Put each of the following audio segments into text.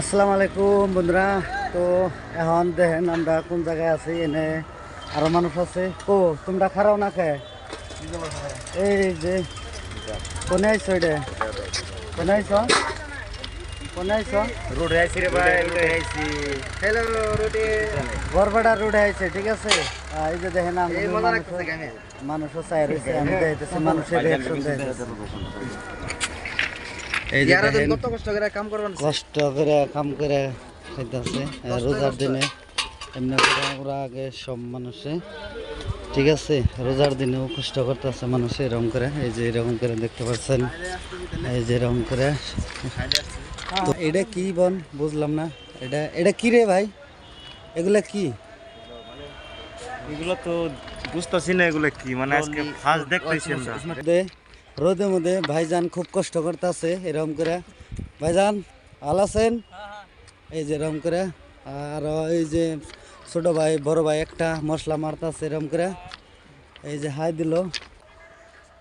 আসসালামু আলাইকুম বন্ধুরা। তো এখন দেখেন আমরা কোন জায়গায় আছি? এনে আরও মানুষ আছে। ও তোমরা খারাও না খায় এই যে কোনে আইছো এটা? কোনে আইছো? কোনে আইছো? রোড আইছি রে ভাই রোড আইছি। হ্যালো রোডে। বরবাডা রোডে আইছে ঠিক আছে? এই যে দেখেন আমরা চাই রয়েছে আমি দেখতেছি মানুষের রিয়াকশন দেখতেছি এই যে ইয়ারা দেখেন কত কষ্ট করে কাম করবেন? কষ্ট করে কাম করে খাইতেছে রোজার দিনে। এমনি করে ওরা আগে সব মানুষে ঠিক আছে রোজার দিনেও কষ্ট করতেছে মানুষ এরকম করে এই যে এরকম করে দেখতে পাচ্ছেন এই যে এরকম করে। তো এটা কি বন? বুঝলাম না এটা এটা কি রে ভাই? এগুলা কি? এগুলো তো বুঝতেছি না এগুলো কি মানে আজকে ফার্স্ট দেখতেছি আমরা। রোদের মধ্যে ভাইজান খুব কষ্ট করতেছে এরকম করে। ভাইজান ভালো আছেন? এই যে এরকম করে। আর এই যে ছোট ভাই বড় ভাই একটা মশলা মারতাছে এরকম করে। এই যে হাই দিল।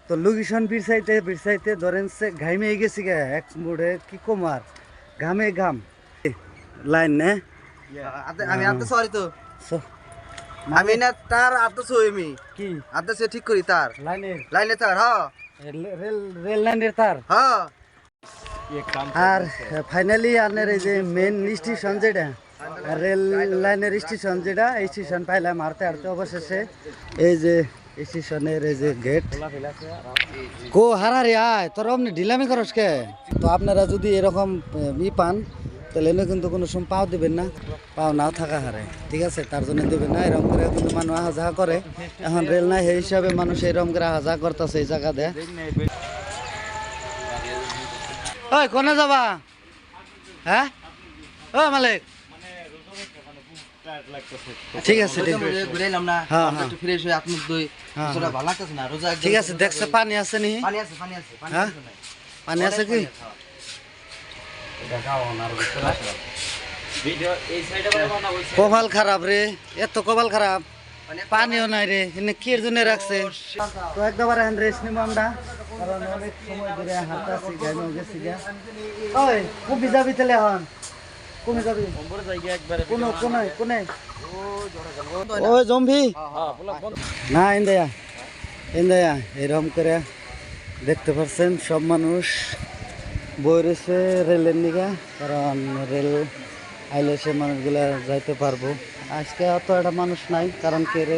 তো লোকেশন বিরসাইতে বিরসাইতে ধরেন সে ঘাইমে গেছি গে এক মুড়ে কি কমার ঘামে ঘাম। লাইন নে। আমি আতে সরি তো। আমি না তার সই আমি। কি? সে ঠিক করি তার। লাইনের লাইনে তার হ্যাঁ রেল রেল লাইনের তার। হ্যাঁ। আর ফাইনালি আপনার এই যে মেন স্টেশন যেটা রেল লাইনের স্টেশন যেটা এই স্টেশন পাইলাম হারতে হারতে অবশেষে। এই যে স্টেশনের এই যে গেট কো। হারারে আয় তোর অমনি ঢিলামি করস কে? তো আপনারা যদি এরকম ই পান তাহলে এনে কিন্তু কোনো সময় পাও দেবেন না। পাও নাও থাকা হারে ঠিক আছে? তার জন্য দেবেন না এরকম করে কিন্তু মানুষ আহা যাহা করে। এখন রেল নাই সেই হিসাবে মানুষ এরকম করে আহা যাহা করতেছে এই জায়গা দেয়। ওই কোনে যাবা? হ্যাঁ? ও মালিক। ঠিক আছে ঠিক আছে। হ্যাঁ, হ্যাঁ। হয়ে দেখছে পানি আছে নি? পানি আছে পানি আছে পানি? আছে। নাই। পানি আছে কি? কপাল খারাপ রে, এত কপাল খারাপ। পানিও নাই রে, এনে কি জন্য রাখছে? তো একবার এখন নিবো আমরা। কারণ অনেক সময় ধরে হাঁটতেছি গাইমেও গেছি গা। ওই কবি যাবি তাহলে যাবি। কোন, কোনে ওই না করে দেখতে পাচ্ছেন সব মানুষ। বই রয়েছে রেলের নিগা কারণ রেল আইলে সে মানুষগুলা যাইতে পারব। আজকে অত একটা মানুষ নাই কারণ কে রে?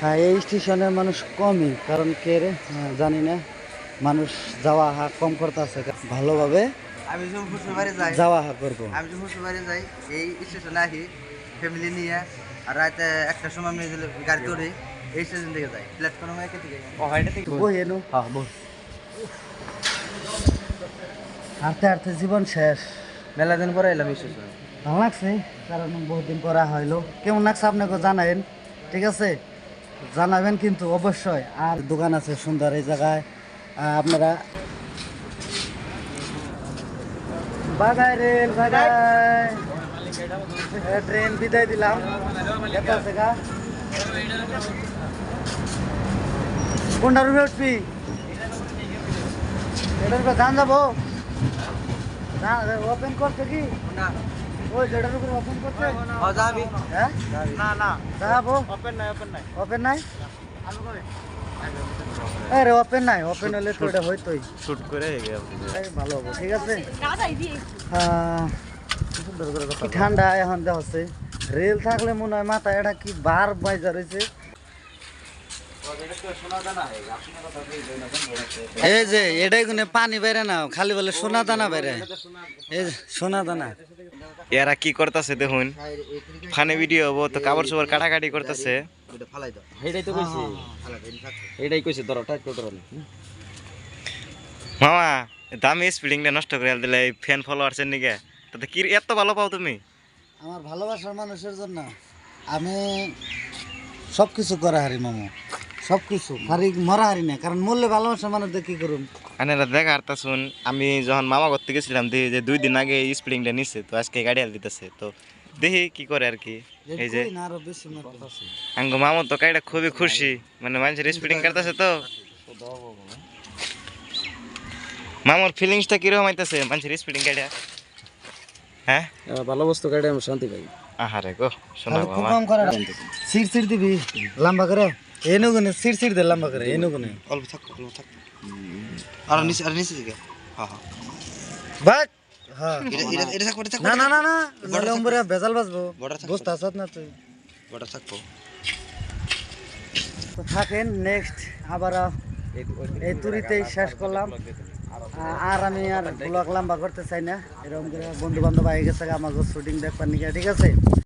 হ্যাঁ এই স্টেশনে মানুষ কমই কারণ কে রে? হ্যাঁ, জানি না। মানুষ যাওয়া আহা কম করতেছে ভালোভাবে আমি যখন শ্বশুর যাই যাওয়া আহা করব। আমি যখন শ্বশুর যাই এই স্টেশনে আসি ফ্যামিলি নিয়ে আর রাতে একটা সময় আমি গাড়ি ধরি এই স্টেশন থেকে যাই। প্ল্যাটফর্মে একে থেকে বই এনো। হাঁটতে হাঁটতে জীবন শেষ। মেলা দিন পরে এলাম স্টেশনে ভালো লাগছে? কারণ বহুদিন পরে হইল। কেমন লাগছে আপনাকে জানাবেন ঠিক আছে? জানাবেন কিন্তু অবশ্যই। আর দোকান আছে সুন্দর এই জায়গায়। আপনারা বাগায় রেল বাগায়। ট্রেন বিদায় দিলাম। কোনটা রুপে উঠবি? এটা রুপে গান যাব ওপেন করছে কি? না। ওই যেটার উপরে ওপেন করছে? যাবি হ্যাঁ? না না। যাব ওপেন নাই ওপেন নাই। ওপেন নাই? আরে ওপেন নাই। ওপেন হলে তো এটা হইতোই। শুট করে এই ভালো হবে ঠিক আছে? কি ঠান্ডা এখন দেওয়া হচ্ছে রেল থাকলে মনে হয় মাথা এটা কি বার বাইজা রয়েছে। এই যে এটাই কোনে পানি বেড়ে না খালি বলে সোনা দানা বেড়ে। এই সোনা দানা। এরা কি করতেছে দেখুন? ফানে ভিডিও হব তো কাপড় চোপড় কাটাকাটি করতেছে। এটাই তো কইছি ফালাই দাও থাকছে এটাই কইছি ধরো টাইট করে ধরো মামা দামি স্পিডিংটা নষ্ট করে দিলে এই ফ্যান ফলোয়ার্সের নিকে তাতে কি এত ভালো পাও তুমি? আমার ভালোবাসার মানুষের জন্য আমি সব কিছু করা হারি মামু। সব কিছু হারি মরা হারি না কারণ মরলে ভালোবাসার মানুষদের কি করুন আনেরা দেখা আর তা শুন আমি যখন মামা করতে গেছিলাম দেখি যে দুই দিন আগে এই স্প্রিংটা নিচ্ছে তো আজকে গাড়ি হাল দিতেছে তো দেখি কি করে আর কি। এই যে কই না আরও বেশি মারতেছে আঙ্গ মামা তো কাইটা খুবই খুশি মানে মানুষের স্পিডিং করতেছে তো। মামার ফিলিংসটা কীরকম আইতেছে মানুষের স্পিডিং গাড়িটা? হ্যাঁ? ভালো বস্তু কাটে আমি শান্তি পাই। আহারে গো শোনা খুব বাবা কম করা সিট সিট দিবি লম্বা করে। এনু গুনে সিট সিট দে লম্বা করে এনু গুনে অল্প থাক অল্প থাক। আর নিচে আর নিচে দিকে। হ্যাঁ হ্যাঁ তো। থাকেন নেক্সট আবার এই তুরিতেই শেষ করলাম। আর আমি আর ব্লগ লম্বা করতে চাই না। এরকম করে বন্ধু বান্ধব আগে গেছে আমাকে শুটিং দেখবার নিকে ঠিক আছে?